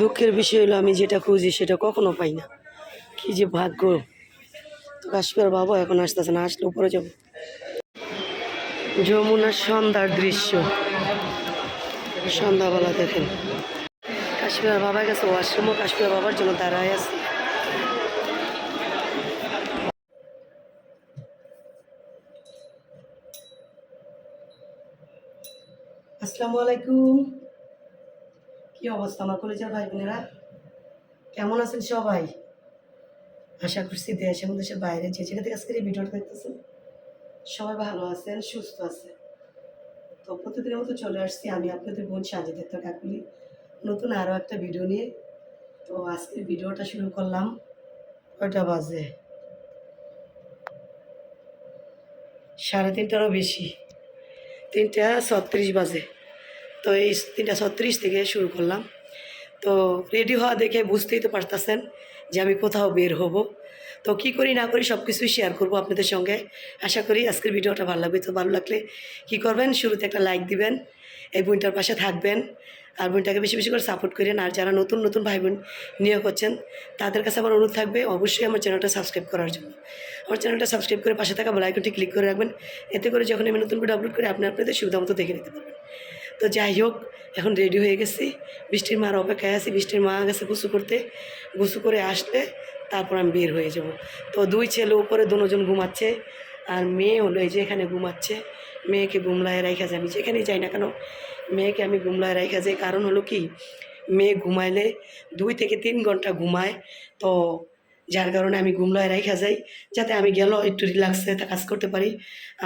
দুঃখের বিষয় হলো, আমি যেটা খুঁজি সেটা কখনো পাই না। কি যে ভাগ্য। তো কাশ্মীর বাবা এখন আসতেছে না, আসলে উপরে যাব। যমুনার সন্ধ্যার দৃশ্য। সন্ধ্যাবেলা দেখেন। কাশ্মীর বাবা গেছে ওয়াশরুমও কাশ্মীর বাবার জন্য দাঁড়ায় আছে। আসসালামু আলাইকুম। কি অবস্থা আমার কলেজের ভাই বোনেরা কেমন আছেন সবাই? আশা করছি দেশ এবং দেশের বাইরে যে যেখান থেকে আজকের এই ভিডিওটা দেখতেছেন, সবাই ভালো আছেন, সুস্থ আছেন। তো প্রতিদিনের মতো চলে আসছি আমি আপনাদের বোন সাজিদ একটা কাকুলি। নতুন আরও একটা ভিডিও নিয়ে। তো আজকের ভিডিওটা শুরু করলাম কয়টা বাজে? সাড়ে তিনটারও বেশি। তিনটা ছত্রিশ বাজে। তো এই তিনটা ছত্রিশ থেকে শুরু করলাম। তো রেডি হওয়া দেখে বুঝতেই তো পারতেছেন যে আমি কোথাও বের হব। তো কি করি না করি সব কিছুই শেয়ার করব আপনাদের সঙ্গে। আশা করি আজকের ভিডিওটা ভালো লাগবে। তো ভালো লাগলে কি করবেন? শুরুতে একটা লাইক দিবেন, এই বোনটার পাশে থাকবেন আর বোনটাকে বেশি বেশি করে সাপোর্ট করেন। আর যারা নতুন নতুন ভাই বোন নিয়োগ করছেন, তাদের কাছে আমার অনুরোধ থাকবে অবশ্যই আমার চ্যানেলটা সাবস্ক্রাইব করার জন্য। আমার চ্যানেলটা সাবস্ক্রাইব করে পাশে থাকা বেলাইকনটি ক্লিক করে রাখবেন। এতে করে যখন আমি নতুন করে আপলোড করি, আপনি আপনাদের সুবিধা মতো দেখে নিতে পারবেন। তো যাই হোক, এখন রেডি হয়ে গেছি। বৃষ্টির মার অপেক্ষায় আছি, বৃষ্টির মা গেছে গুসু করতে। গুসু করে আসলে তারপর আমি বের হয়ে যাব। তো দুই ছেলে উপরে দুজন ঘুমাচ্ছে, আর মেয়ে হলো এই যে এখানে ঘুমাচ্ছে। মেয়েকে গুমলায় রাখা যায়। আমি যেখানেই যাই না কেন, মেয়েকে আমি গুমলায় রাইখা যাই কারণ হলো কি, মেয়ে ঘুমাইলে দুই থেকে তিন ঘণ্টা ঘুমায়। তো যার কারণে আমি গুমলায় রাখা যাই, যাতে আমি গেল একটু রিল্যাক্সে কাজ করতে পারি।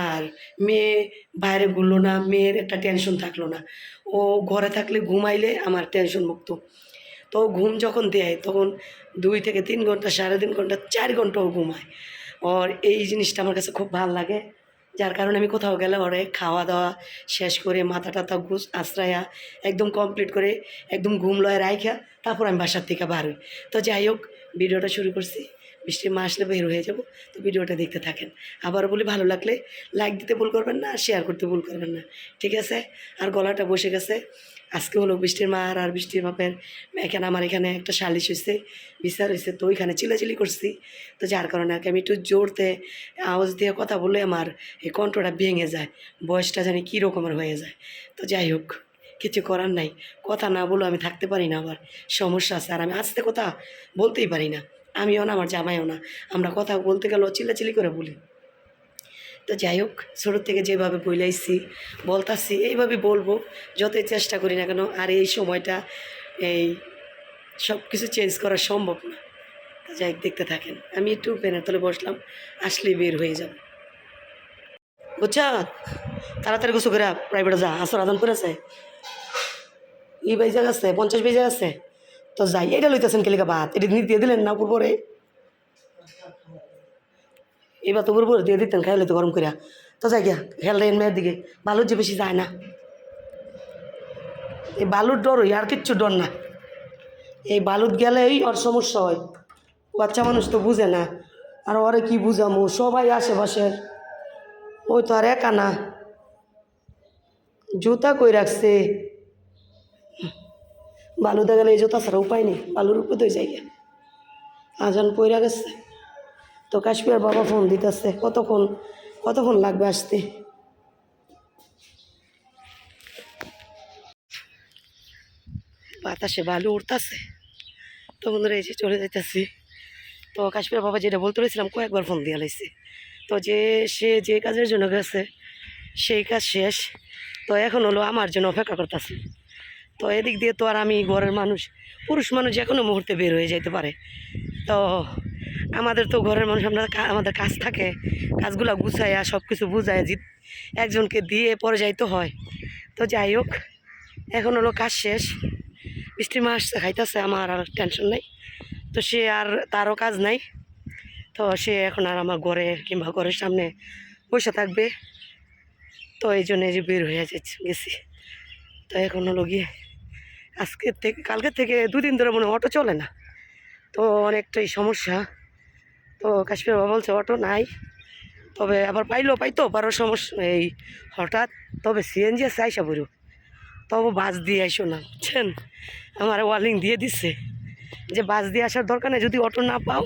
আর মেয়ে বাইরে ঘুরলো না, মেয়ের একটা টেনশন থাকল না। ও ঘরে থাকলে ঘুমাইলে আমার টেনশন মুক্ত। তো ঘুম যখন দেয়, তখন দুই থেকে তিন ঘণ্টা, সাড়ে তিন ঘণ্টা, চার ঘন্টাও ঘুমায়। ওর এই জিনিসটা আমার কাছে খুব ভালো লাগে। যার কারণে আমি কোথাও গেলে ওরে খাওয়া দাওয়া শেষ করে মাথা টাথা ঘুষ আশ্রয়া একদম কমপ্লিট করে একদম ঘুম লয় রাইখা তারপর আমি বাসার থেকে বার হই। তো যাই হোক, ভিডিওটা শুরু করছি। বৃষ্টি মা আসলে বের হয়ে যাব। তো ভিডিওটা দেখতে থাকেন। আবার বলি, ভালো লাগলে লাইক দিতে ভুল করবেন না শেয়ার করতে ভুল করবেন না। ঠিক আছে? আর গলাটা বসে গেছে। আজকে হলো বৃষ্টির মার আর বৃষ্টির বাপের এখানে আমার এখানে একটা সালিশ হয়েছে বিচার হয়েছে তো ওইখানে চিলাচিলি করছি। তো যার কারণে আর কি আমি একটু জোরতে আওয়াজ দিয়ে কথা বলে আমার এই কণ্ঠটা ভেঙে যায়, বয়সটা জানি কী রকমের হয়ে যায়। তো যাই হোক, কিছু করার নাই, কথা না বলেও আমি থাকতে পারি না আবার, সমস্যা আছে। আর আমি আস্তে কথা বলতেই পারি না, আমিও না, আমার জামাইও না, আমরা কথা বলতে গেলেও চিল্লাচিল্লি করে বলি। তো যাই হোক ছোটোর থেকে যেভাবে বইলাইছি, বলতাছি, এইভাবে বলব, যতই চেষ্টা করি না কেন, আর এই সময়টা, এই সব কিছু চেঞ্জ করা সম্ভব না। যাই দেখতে থাকেন। আমি একটু পেনের তলে বসলাম, আসলেই বের হয়ে যাব। বুঝছ? তাড়াতাড়ি গোসু করে প্রাইভেটে যা। আসর আদান করেছে ই বেজা আছে পঞ্চাশ বেজা আছে তো যাই এটা লইতেছেন কেলিকা ভাত। এটা দিয়ে দিলেন না পরে। এবার তো পরে দিয়ে দিতেন খাইলে তো গরম করিয়া তো যাই গিয়া রাখেন মেয়ের দিকে। বালুর যে বেশি যায় না। এই বালুর ডর হই, আর কিচ্ছু ডর না। এই বালুত গেলেই ওর সমস্যা হয়। বাচ্চা মানুষ তো বুঝে না। আর ওরে কি বুঝামো? সবাই আশেপাশের ওই তো আর একা না। জুতা কই রাখছে? বালুতে গেলে এই জুতা ছাড়া উপায় নেই। বালুর উপরে তো যাই আজান পইরা গেছে। তো কাশ্মীর বাবা ফোন দিতেছে, কতক্ষণ কতক্ষণ লাগবে আসতে? বাতাসে বালু উঠতেছে তো বন্ধুরা এই যে চলে যাইতেছি। তো কাশ্মীর বাবা যেটা বলতে রয়েছিলাম কয়েকবার ফোন দিয়ে লাইছে। তো যে, সে যে কাজের জন্য গেছে, সেই কাজ শেষ। তো এখন হলো আমার জন্য অপেক্ষা করতেছে। তো এদিক দিয়ে তো আর আমি ঘরের মানুষ, পুরুষ মানুষ যে কোনো মুহূর্তে বের হয়ে যেতে পারে। তো আমাদের তো ঘরের মানুষ, আমরা আমাদের কাজ থাকে, কাজগুলো গুছাইয়া সব কিছু বুঝায় জিত একজনকে দিয়ে পরে যাইতে হয়। তো যাই হোক, এখন হলো কাজ শেষ। বৃষ্টি মাস খাইতেছে, আমার আর টেনশন নেই। তো সে আর তারও কাজ নাই। তো সে এখন আর আমার ঘরে কিংবা ঘরের সামনে বসে থাকবে। তো এই জন্য যে বের হয়ে যাচ্ছে গেছি। তো এখন হলো গিয়ে আজকের থেকে কালকের থেকে দুদিন ধরে মনে অটো চলে না। তো অনেকটাই সমস্যা। তো কাশ্মীর বাবা বলছে, অটো নাই। তবে আবার পাইলেও পাইতো পারো সমস্যা এই হঠাৎ তবে সিএনজি আছে, আইসা পড়ো তবু বাস দিয়ে আইসো না, বুঝছেন? আমার ওয়ার্নিং দিয়ে দিচ্ছে যে বাস দিয়ে আসার দরকার নেই, যদি অটো না পাও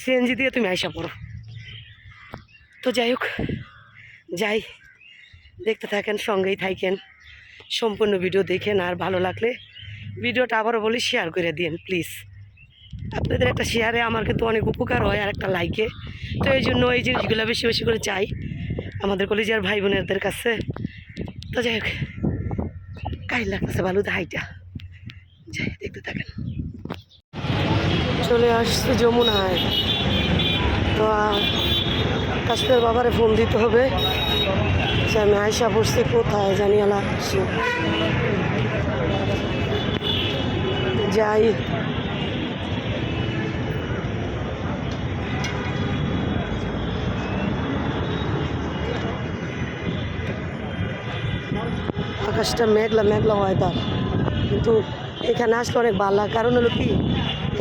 সিএনজি দিয়ে তুমি আইসা পড়ো। তো যাই হোক, যাই, দেখতে থাকেন, সঙ্গেই থাকেন, সম্পূর্ণ ভিডিও দেখেন, আর ভালো লাগলে ভিডিওটা আবারও বলি শেয়ার করে দিন প্লিজ আপনাদের একটা শেয়ারে আমার কিন্তু অনেক উপকার হয় আর একটা লাইকে তো এই জন্য এই জিনিসগুলো বেশি বেশি করে চাই আমাদের কলেজের ভাই বোনেরদের কাছে। তো যাই হোক কাই লাগতেছে ভালো হাইটা। যাই, দেখতে থাকেন। চলে আসছে যমুনায়। তো কাশ্মীর বাবারে ফোন দিতে হবে। যে আমি আয়সা বসছি কোথায়, জানি আলা। যাই। আকাশটা মেঘলা মেঘলা হয় তার। কিন্তু এখানে আসলে অনেক ভালো কারণ হলো কি,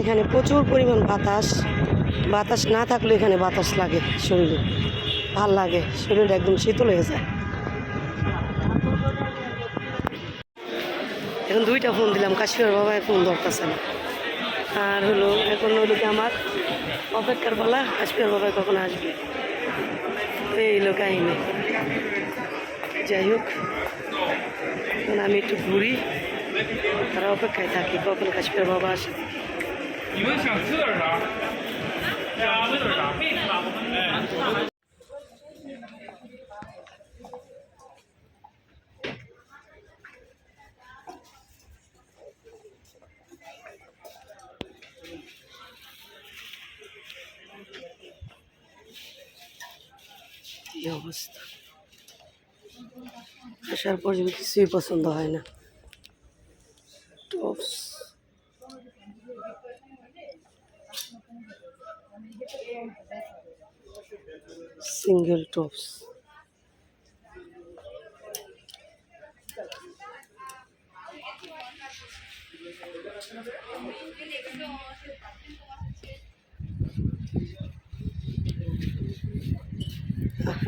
এখানে প্রচুর পরিমাণ বাতাস। বাতাস না থাকলে এখানে বাতাস লাগে শরীরে। ভালো লাগে। শরীরটা একদম শীতল হয়ে যায়। এখন দুইটা ফোন দিলাম। কাশ্মীর বাবা ফোন ধরতেছে না। আর হলো, এখন হলো কি আমার অপেক্ষার বলা কাশ্মীর বাবা কখন আসবে? এই হলো কাহিনী। যাই হোক। এখন আমি একটু ঘুরি। তারা অপেক্ষায় থাকি কখন কাশ্মীর বাবা আসে। অবস্থা? আসার পর কিছুই পছন্দ হয় না। টপস। Single tops.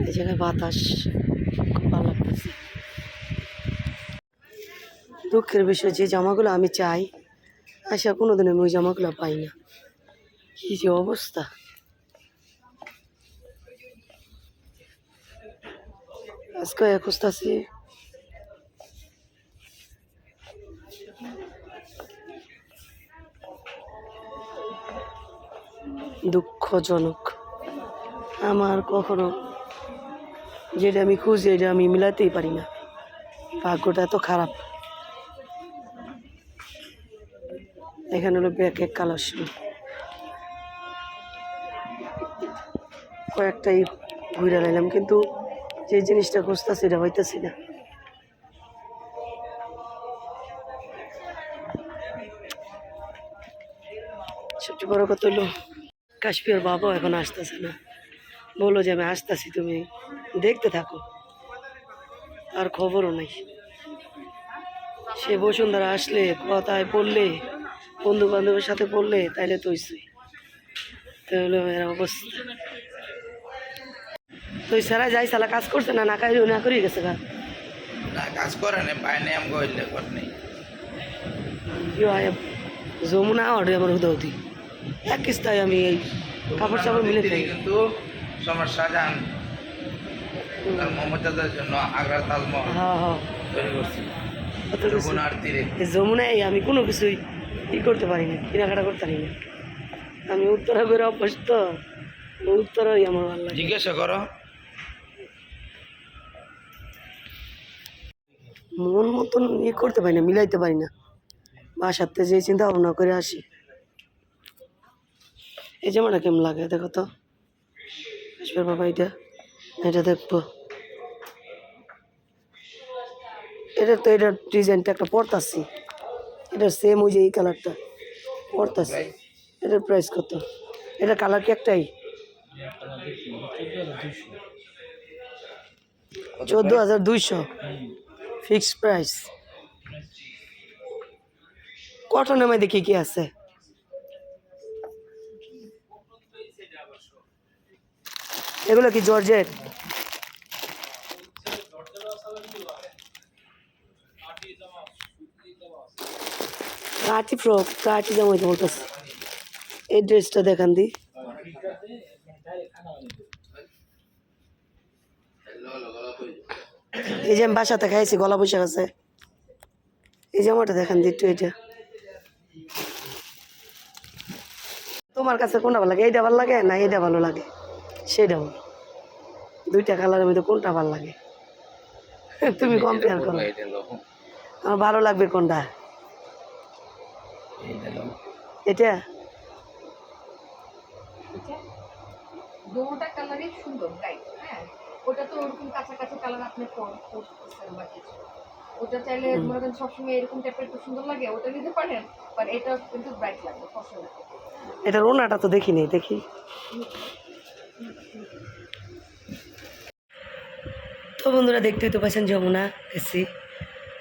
এই জায়গায় বাতাস খুব ভালো লাগতেছে দুঃখের বিষয় যে জামাগুলো আমি চাই, আশা কোনো কোনোদিন আমি ওই জামাগুলো পাই না। কি যে অবস্থা। আজকে খুঁজতেছি দুঃখজনক। আমার কখনো যেটা আমি খুঁজি, এটা আমি মিলাতেই পারি না। ভাগ্যটা এত খারাপ। এখানে হলো ব্যাক এক কালার শু কয়েকটাই ঘুরে লাইলাম কিন্তু যে জিনিসটা খুঁজতেছি এটা হইতেছি না। সবচেয়ে বড় কথা হলো কাশ্মীর বাবাও এখন আসতেছে না। বলল যে, আমি আসতেছি, তুমি দেখতে থাকো। আর খবরও নাই। সে বসুন্ধরা আসলে, কথায় পড়লে বন্ধু বান্ধবের সাথে পড়লে তাইলে তো হইসই। তো হলো এর অবস্থা। তো সারা যাই সালা কাজ করছে না না কাজ না করি গেছে না কাজ করে না পায় না আমি কইলে কর নেই। যমুনা অর্ডার আমার হুদাহুদি। এক কিস্তায় আমি এই কাপড় চাপড় মিলে কিন্তু সমস্যা তার মমতাজের জন্য আগ্রার তাজমহল হ্যাঁ হ্যাঁ। তৈরি তীরে। যমুনায় আমি কোনো কিছুই ই করতে পারি না কেনাকাটা করতে পারি না আমি উত্তরা করে অভ্যাস তো উত্তরাই আমার ভালো লাগে। জিজ্ঞাসা করো। মন মতন ইয়ে করতে পারি না মিলাইতে পারি না। বাসাতে যে চিন্তা ভাবনা করে আসি। এই জামাটা কেমন লাগে দেখো তো। আসবে বাবা এটা এটা দেখব। এটা তো এটার ডিজাইনটা একটা পড়তাছি এটা সেম ওই যে এই কালারটা পড়তাছি। এটার প্রাইস কত? এটা কালার কি একটাই? চোদ্দ হাজার দুইশো। ফিক্সড প্রাইস কটনের মধ্যে কি কি আছে? এগুলো কি জর্জেট কাটি ফ্রক কাটি জামাই তো বলতেছে এই ড্রেসটা দেখান দি এই যে আমি বাসাতে খাইছি গলা বসে আছে এই জামাটা দেখান দি একটু এটা তোমার কাছে কোনটা ভালো লাগে এইটা ভালো লাগে না এইটা ভালো লাগে সেইটা ভালো দুইটা কালারের মধ্যে কোনটা ভালো লাগে তুমি কম্পেয়ার করো আমার ভালো লাগবে কোনটা এটা? দোনোটা কালারই সুন্দর ব্রাইট হ্যাঁ? ওটা তো ওরকম কাছাকাছি কালার আপনি করতেছেন বা কিছু। ওটা চাইলে মনে করেন সবসময় এরকম টাইপের একটু সুন্দর লাগে ওটা নিতে পারেন বাট এটা কিন্তু ব্রাইট লাগবে পছন্দ এটার ওনাটা তো দেখিনি দেখি। তো বন্ধুরা দেখতেই তো পাচ্ছেন যমুনা এসি।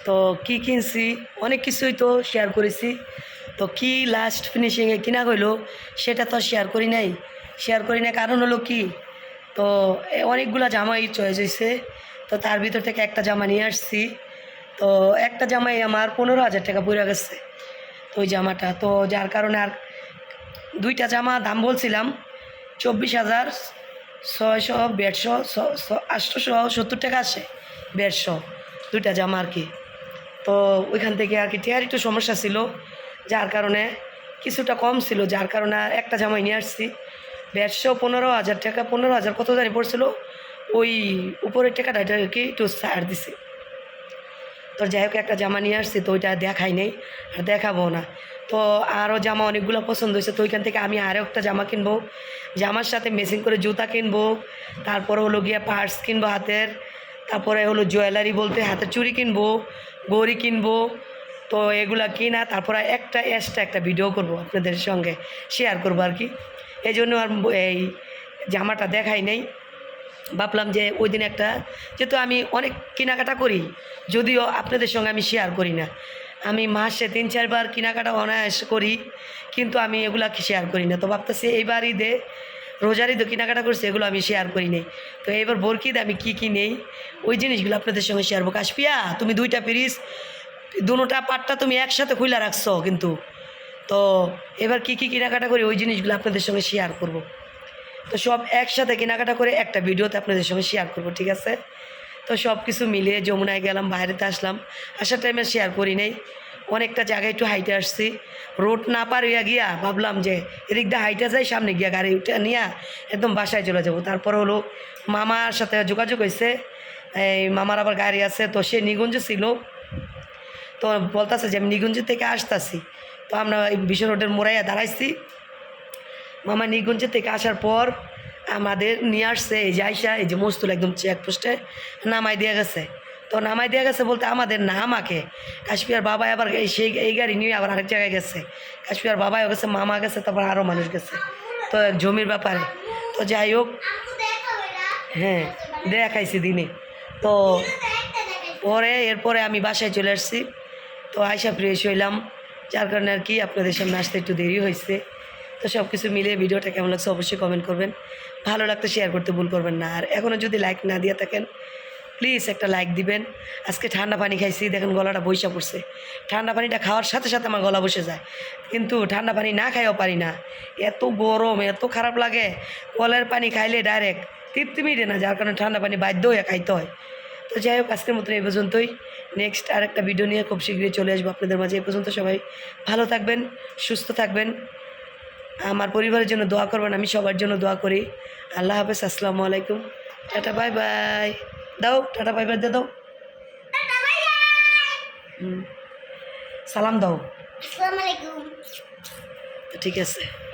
তো কি কিনছি অনেক কিছুই তো শেয়ার করেছি। তো কি লাস্ট ফিনিশিংয়ে কিনা হইল, সেটা তো শেয়ার করি নাই। শেয়ার করি না কারণ হলো কি? তো অনেকগুলা জামাই চয়েস হয়েছে তো তার ভিতর থেকে একটা জামা নিয়ে আসছি। তো একটা জামাই আমার পনেরো হাজার টাকা পড়ে গেছে, তো ওই জামাটা। তো যার কারণে আর দুইটা জামা দাম বলছিলাম, চব্বিশ হাজার ছয়শো, দেড়শো আটশোশো, সত্তর টাকা আসে, দেড়শো। দুইটা জামা আর কি। তো ওইখান থেকে আর কি টিয়ার একটু সমস্যা ছিল। যার কারণে কিছুটা কম ছিল, যার কারণে একটা জামাই নিয়ে আসছি। দেড়শো পনেরো হাজার টাকা, পনেরো হাজার কত জানি পড়ছিল, ওই উপরের টাকাটা এটা কি একটু ছাড় দিছি। তো যাই হোক, একটা জামা নিয়ে আসছি, তো ওইটা দেখাই নেই, আর দেখাবো না। তো আরও জামা অনেকগুলো পছন্দ হয়েছে, তো ওইখান থেকে আমি আরও একটা জামা কিনবো। জামার সাথে মেশিং করে জুতা কিনবো, তারপরে হলো গিয়ে পার্স কিনবো হাতের, তারপরে হলো জুয়েলারি বলতে হাতের চুড়ি কিনবো, গড়ি কিনবো তো এগুলা কিনা, তারপরে একটা এক্সট্রা একটা ভিডিও করব আপনাদের সঙ্গে শেয়ার করব আর কি। এই জন্য আর এই জামাটা দেখাই নেই। ভাবলাম যে ওই দিন একটা, যেহেতু আমি অনেক কেনাকাটা করি, যদিও আপনাদের সঙ্গে আমি শেয়ার করি না। আমি মাসে তিন চারবার কেনাকাটা অনায়াস করি, কিন্তু আমি এগুলা শেয়ার করি না। তো ভাবতেছি এইবার ঈদে, রোজার ঈদে কেনাকাটা করছি, এগুলো আমি শেয়ার করি নেই। তো এবার বরকিদে, আমি কি কি নেই, ওই জিনিসগুলো আপনাদের সঙ্গে শেয়ার করব। কাশপিয়া তুমি দুইটা পিরিস দুটা পাটটা তুমি একসাথে খুলে রাখছো কিন্তু। তো এবার কি কি কেনাকাটা করি ওই জিনিসগুলো আপনাদের সঙ্গে শেয়ার করব। তো সব একসাথে কেনাকাটা করে একটা ভিডিওতে আপনাদের সঙ্গে শেয়ার করব, ঠিক আছে? তো সব কিছু মিলিয়ে যমুনায় গেলাম, বাইরেতে আসলাম। আসার টাইমে শেয়ার করি নাই। অনেকটা জায়গায় একটু হাইটে আসছি। রোড না পার হইয়া গিয়া ভাবলাম যে এদিক দিয়ে হাইটে যাই, সামনে গিয়া গাড়ি উঠে নিয়ে একদম বাসায় চলে যাব। তারপর হলো মামার সাথে যোগাযোগ হয়েছে এই মামার আবার গাড়ি আছে, তো সে নিগুঞ্জ ছিল। তো বলতেছে যে আমি নিগুঞ্জ থেকে আসতেছি। তো আমরা বিশ্ব রোডের মোড়াইয়া দাঁড়াইছি। মামা নিগুঞ্জ থেকে আসার পর আমাদের নিয়ে আসছে এই যে আইসা, এই যে মস্তুল একদম চেকপোস্টে নামাই দিয়ে গেছে। তো নামাই দিয়ে গেছে বলতে আমাদের না আমাকে। কাশ্মীর বাবা আবার এই সেই, এই গাড়ি নিয়ে আবার আরেক জায়গায় গেছে। কাশ্মীর বাবাও গেছে, মামা গেছে, তারপর আরও মানুষ গেছে। তো জমির ব্যাপারে। তো যাই হোক হ্যাঁ দেখাইছি দিনে। তো পরে, এরপরে আমি বাসায় চলে আসছি। তো আয়সা ফ্রেশ হইলাম, যার কারণে আর কি আপনাদের সামনে আসতে একটু দেরি হয়েছে তো সব কিছু মিলিয়ে ভিডিওটা কেমন লাগছে অবশ্যই কমেন্ট করবেন। ভালো লাগতে শেয়ার করতে ভুল করবেন না। আর এখনও যদি লাইক না দিয়ে থাকেন প্লিজ একটা লাইক দিবেন। আজকে ঠান্ডা পানি খাইছি, দেখেন গলাটা বৈশা পড়ছে। ঠান্ডা পানিটা খাওয়ার সাথে সাথে আমার গলা বসে যায়। কিন্তু ঠান্ডা পানি না খাইও পারি না। এত গরম, এত খারাপ লাগে। কলের পানি খাইলে ডাইরেক্ট তৃপ্তি মিটে না, যার কারণে ঠান্ডা পানি বাধ্য হয়ে খাইতে হয়। তো যাই হোক, আজকের মতন এই পর্যন্তই। নেক্সট আর একটা ভিডিও নিয়ে খুব শীঘ্রই চলে আসব আপনাদের মাঝে। এই পর্যন্ত সবাই ভালো থাকবেন সুস্থ থাকবেন। আমার পরিবারের জন্য দোয়া করবেন আমি সবার জন্য দোয়া করি। আল্লাহ হাফেজ আসসালামু আলাইকুম। Tata bye bye. দাও টাটা বাই বাই দাও। হুম। সালাম দাও। আসসালামু আলাইকুম। তো ঠিক আছে।